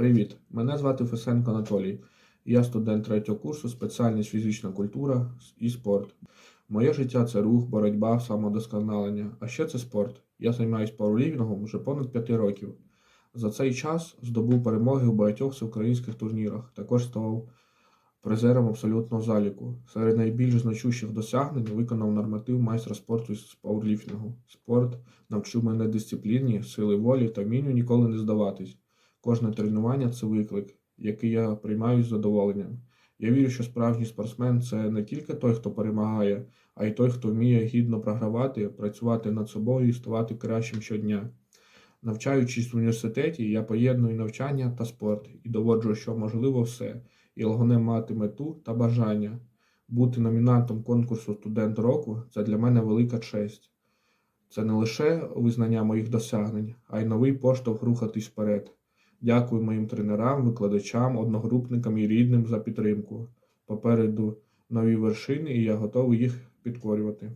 Привіт! Мене звати Фесенко Анатолій. Я студент третього курсу, спеціальність фізична культура і спорт. Моє життя це рух, боротьба, самодосконалення. А ще це спорт. Я займаюся пауерліфтингом вже понад 5 років. За цей час здобув перемоги у багатьох всеукраїнських турнірах. Також ставав призером абсолютного заліку. Серед найбільш значущих досягнень виконав норматив майстра спорту з пауерліфтингу. Спорт навчив мене дисципліні, сили волі та вмінню ніколи не здаватись. Кожне тренування це виклик, який я приймаю з задоволенням. Я вірю, що справжній спортсмен це не тільки той, хто перемагає, а й той, хто вміє гідно програвати, працювати над собою і ставати кращим щодня. Навчаючись в університеті, я поєдную навчання та спорт і доводжу, що можливо все, і головне мати мету та бажання. Бути номінантом конкурсу Студент року це для мене велика честь. Це не лише визнання моїх досягнень, а й новий поштовх рухатись вперед. Дякую моїм тренерам, викладачам, одногрупникам і рідним за підтримку. Попереду нові вершини, і я готовий їх підкорювати.